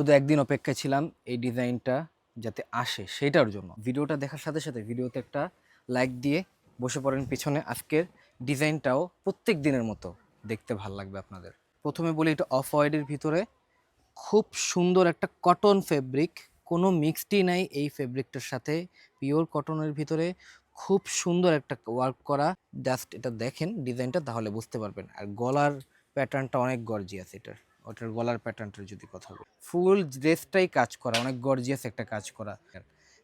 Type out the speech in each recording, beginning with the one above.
শুধু একদিন অপেক্ষায় ছিলাম এই ডিজাইনটা যাতে আসে সেটার জন্য। ভিডিওটা দেখার সাথে সাথে ভিডিওতে একটা লাইক দিয়ে বসে পড়েন পিছনে। আজকের ডিজাইনটাও প্রত্যেক দিনের মতো দেখতে ভালো লাগবে আপনাদের। প্রথমে বলি এটা অফ হোয়াইটের ভিতরে খুব সুন্দর একটা কটন ফেব্রিক। কোনো মিক্সডই নাই এই ফেব্রিকটার সাথে। পিওর কটনের ভিতরে খুব সুন্দর একটা ওয়ার্ক করা। জাস্ট এটা দেখেন, ডিজাইনটা তাহলে বুঝতে পারবেন। আর গলার প্যাটার্নটা অনেক গর্জিয়াস এটার। ওটার গলার প্যাটার্নটার যদি কথা বলি। ফুল ড্রেসটাই কাজ করা, অনেক গর্জিয়াস একটা কাজ করা।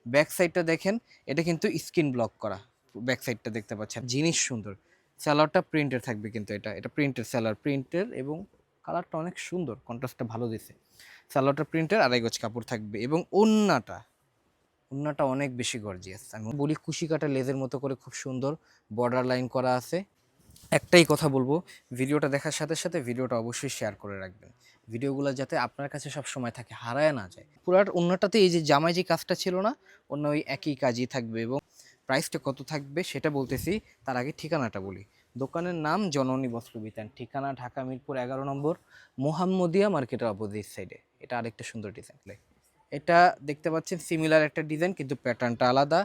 ব্যাক সাইডটা দেখেন, এটা কিন্তু স্কিন ব্লক করা। ব্যাক সাইডটা দেখতে পাচ্ছেন, জিনিস সুন্দর। স্যালারটা প্রিন্টের থাকবে কিন্তু এটা। এটা প্রিন্টের স্যালার প্রিন্টের এবং কালারটা অনেক সুন্দর কন্ট্রাস্টটা ভালো দিছে। স্যালারটা প্রিন্টের আড়াই গজ কাপড় থাকবে এবং ওন্নাটা ওন্নাটা অনেক বেশি গর্জিয়াস আমি বলি কুশি কাটা লেজের মতো করে খুব সুন্দর বর্ডার লাইন করা আছে। একটাই কথা বলব, ভিডিওটা দেখার সাথে সাথে ভিডিওটা অবশ্যই শেয়ার করে রাখবেন। ভিডিওগুলো যাতে আপনার কাছে সব সময় থাকে, হারায় না যায়। পুরার অন্যটাতে এই যে জামাই যে কাজটা ছিল না, অন্য ওই একই কাজই থাকবে এবং প্রাইসটা কত থাকবে সেটা বলতেছি, তার আগে ঠিকানাটা বলি। দোকানের নাম জননী বস্ত্রবিতান, ঠিকানা ঢাকা মিরপুর এগারো নম্বর, মোহাম্মদিয়া মার্কেটের অপোজিট সাইডে এটা আরেকটা সুন্দর ডিজাইন এটা দেখতে পাচ্ছেন সিমিলার একটা ডিজাইন কিন্তু প্যাটার্নটা আলাদা।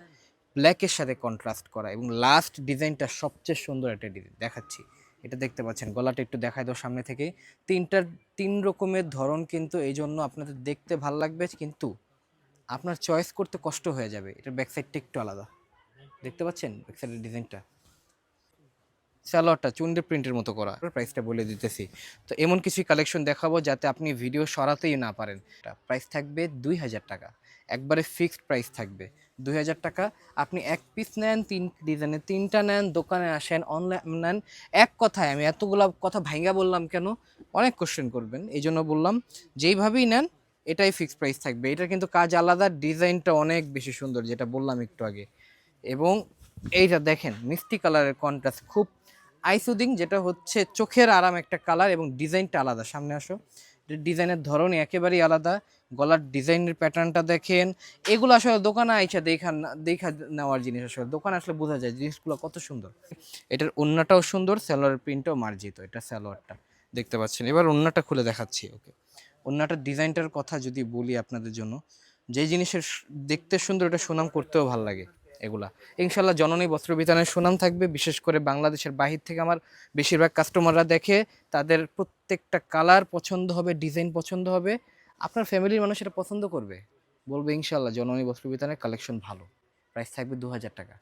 ব্ল্যাকের সাথে কন্ট্রাস্ট করা এবং লাস্ট ডিজাইনটা সবচেয়ে সুন্দর একটা ডিজাইন দেখাচ্ছি। এটা দেখতে পাচ্ছেন, গলাটা একটু দেখাই দাও সামনে থেকে। তিনটার, তিন রকমের ধরন কিন্তু এই জন্য আপনাদের দেখতে ভালো লাগবে, কিন্তু আপনার চয়েস করতে কষ্ট হয়ে যাবে। এটার ব্যাক সাইডটা একটু আলাদা। দেখতে পাচ্ছেন ব্যাক সাইডের ডিজাইনটা স্যালোয়ারটা চুন্ডি প্রিন্টের মতো করা। প্রাইসটা বলে দিতেছি। তো এমন কিছু কালেকশন দেখাবো যাতে আপনি ভিডিও সরাতেই না পারেন। প্রাইস থাকবে দুই হাজার টাকা। একবারে ফিক্সড প্রাইস থাকবে। দুই হাজার টাকা, আপনি এক পিস নেন, তিন ডিজাইনের তিনটা নেন, দোকানে আসেন অনলাইন নেন। এক কথায় আমি এতগুলো কথা ভাইঙ্গা বললাম কেন? অনেক কোশ্চেন করবেন। এই জন্য বললাম, যেইভাবেই নেন, এটাই ফিক্সড প্রাইস থাকবে। এটা কিন্তু কাজ আলাদা, ডিজাইনটা অনেক বেশি সুন্দর, যেটা বললাম একটু আগে। এবং এইটা দেখেন, মিষ্টি কালারের কন্ট্রাস্ট খুব আইসুদিং যেটা হচ্ছে চোখের আরাম একটা কালার এবং ডিজাইনটা আলাদা। সামনে আসো। ডিজাইনের ধরনই একেবারেই আলাদা। গলার ডিজাইনের প্যাটার্নটা দেখেন। এগুলো আসলে দোকানে আইসা দেখা দেখা নেওয়ার জিনিস আসলে। দোকানে আসলে বোঝা যায় জিনিসগুলো কত সুন্দর। এটার ওন্নাটাও সুন্দর স্যালোয়ার প্রিন্টও মার্জিত এটা স্যালোয়ারটা দেখতে পাচ্ছেন। এবার ওন্নাটা খুলে দেখাচ্ছি, ওকে। ওন্নাটার ডিজাইনটার কথা যদি বলি আপনাদের জন্য, যে জিনিসের দেখতে সুন্দর এটা সুনাম করতেও ভালো লাগে এগুলা। ইনশাল্লাহ জননী বস্ত্র বিতানের সুনাম থাকবে। বিশেষ করে বাংলাদেশের বাহির থেকে আমার বেশিরভাগ কাস্টমাররা দেখে, তাদের প্রত্যেকটা কালার পছন্দ হবে ডিজাইন পছন্দ হবে, আপনার ফ্যামিলির মানুষ এটা পছন্দ করবে। বলবে ইনশাল্লাহ জননী বস্ত্র বিতানের কালেকশন ভালো। প্রাইস থাকবে দু হাজার টাকা।